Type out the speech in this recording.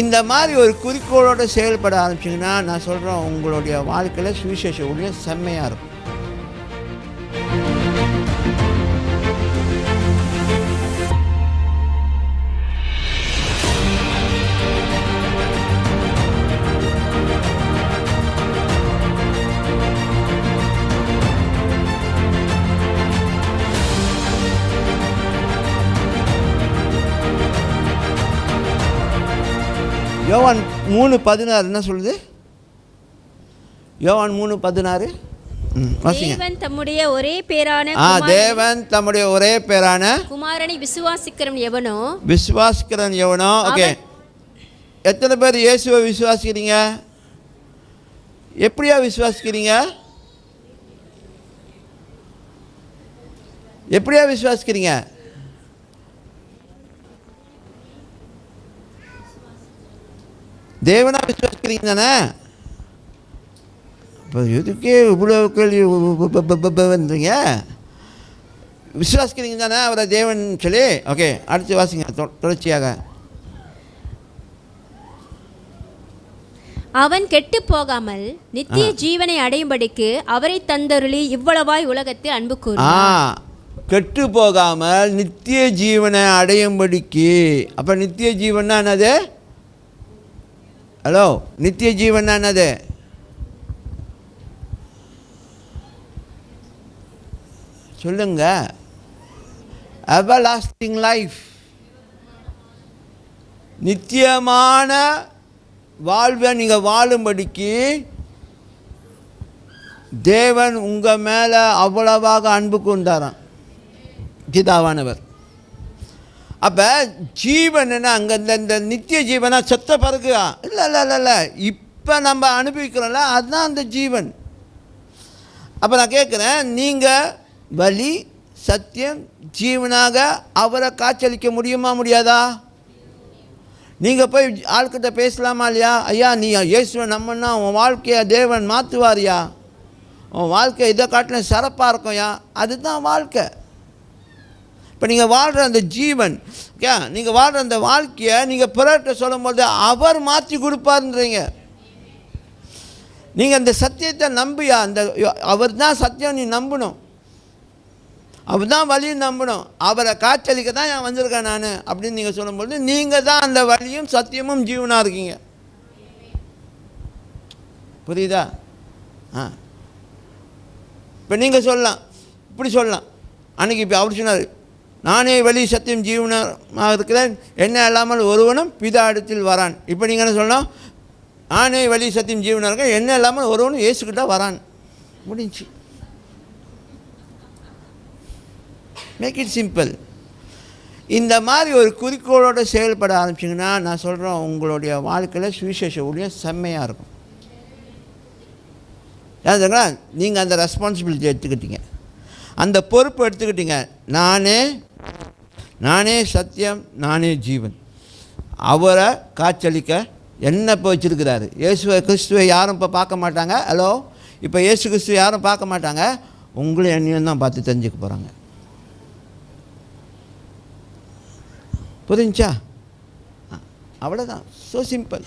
இந்த மாதிரி ஒரு குறிக்கோளோடு செயல்பட ஆரம்பிச்சிங்கன்னா நான் சொல்கிறேன் உங்களுடைய வாழ்க்கையில் சுவிசேஷ ஊழியம் செம்மையாக இருக்கும். யோவான் மூணு பதினாறு என்ன சொல்லுது? யோவான் மூணு பதினாறு? தேவன் தம்முடைய ஒரே பேரான ஆ தேவன் தம்முடைய ஒரே பேரான குமாரனை விசுவாசிக்கிறவன் எவனோ? விசுவாசிக்கிறன் எவனோ? ஓகே. எத்தனை பேர் இயேசுவை விசுவாசிக்கிறீங்க? எப்படியா விசுவாசிக்கிறீங்க? எப்படியா விசுவாசிக்கிறீங்க? தேவனா விசுவாசிக்கிறீங்க தானே? இப்போ எதுக்கே இவ்வளோ கேள்வி வந்துறீங்க விசுவாசிக்கிறீங்க தானே அவரை தேவன் சொல்லி? ஓகே அடுத்து வாசிங்க தொடர்ச்சியாக. அவன் கெட்டு போகாமல் நித்திய ஜீவனை அடையும்படிக்கு அவரை தந்தருளி இவ்வளவாய் உலகத்தில் அன்பு ஆ கூறும் கெட்டு போகாமல் நித்திய ஜீவனை அடையும்படிக்கு. அப்போ நித்திய ஜீவன்னா என்னது? ஹலோ நித்திய ஜீவன்னா என்னது சொல்லுங்க. எவர்லாஸ்டிங் லைஃப் நித்தியமான வாழ்வை நீங்கள் வாழும்படிக்கு தேவன் உங்கள் மேலே அவ்வளவாக அன்பு கொண்டாரான் கீதாவானவர். அப்போ ஜீவன் அங்கே இந்த இந்த நித்திய ஜீவனா செத்த பிறகுயா? இல்லை இல்லை இல்லை இல்லை. இப்போ நம்ம அனுபவிக்கிறோம்ல அதுதான் அந்த ஜீவன். அப்போ நான் கேட்குறேன் நீங்கள் வலி சத்தியம் ஜீவனாக அவரை காய்ச்சலிக்க முடியுமா முடியாதா? நீங்கள் போய் ஆள்கிட்ட பேசலாமா இல்லையா? ஐயா நீ இயேசுவை நம்மன்னா உன் வாழ்க்கையை தேவன் மாற்றுவாரியா உன் வாழ்க்கை இதை காட்டிலும் சிறப்பாக இருக்கும்யா? அதுதான் வாழ்க்கை. இப்போ நீங்கள் வாழ்கிற அந்த ஜீவன் ஓகே நீங்கள் வாழ்கிற அந்த வாழ்க்கையை நீங்கள் பிறர்கிட்ட சொல்லும்போது அவர் மாற்றி கொடுப்பாருன்றீங்க. நீங்கள் அந்த சத்தியத்தை நம்பியா? அந்த அவர் தான் சத்தியம் நீ நம்பணும். அவர் தான் வழியும் நம்பணும். அவரை காய்ச்சலிக்க தான் நான் வந்திருக்கேன் நான் அப்படின்னு நீங்கள் சொல்லும்பொழுது நீங்கள் தான் அந்த வழியும் சத்தியமும் ஜீவனாக இருக்கீங்க. புரியுதா? ஆ. இப்போ நீங்கள் சொல்லலாம். இப்படி சொல்லலாம். அன்றைக்கி இப்போ அவர் சொன்னார் நானே வழி சத்தியம் ஜீவனமாக இருக்கிறேன் என்ன இல்லாமல் ஒருவனும் பிதா இடத்தில் வரான். இப்போ நீங்கள் என்ன சொல்லணும்? நானே வழி சத்தியம் ஜீவனாக இருக்கேன் என்ன இல்லாமல் ஒருவனும் இயேசுக்கிட்ட வரான். முடிஞ்சு. மேக் இட் சிம்பிள் இந்த மாதிரி ஒரு குறிக்கோளோடு செயல்பட ஆரம்பிச்சிங்கன்னா நான் சொல்கிறேன் உங்களுடைய வாழ்க்கையில் சுவிசேஷ ஊழியம் செம்மையாக இருக்கும். ஏன்னா நீங்கள் அந்த ரெஸ்பான்சிபிலிட்டி எடுத்துக்கிட்டீங்க. அந்த பொறுப்பு எடுத்துக்கிட்டீங்க. நானே நானே சத்தியம் நானே ஜீவன். அவரை காய்ச்சலிக்க என்ன இப்போ வச்சுருக்கிறாரு? இயேசுவை கிறிஸ்துவை யாரும் இப்போ பார்க்க மாட்டாங்க? ஹலோ இப்போ இயேசு கிறிஸ்துவை யாரும் பார்க்க மாட்டாங்க? உங்களை என்னையும் தான் பார்த்து தெரிஞ்சுக்க போகிறாங்க புரிஞ்சா அவ்வளோதான் ஸோ சிம்பிள்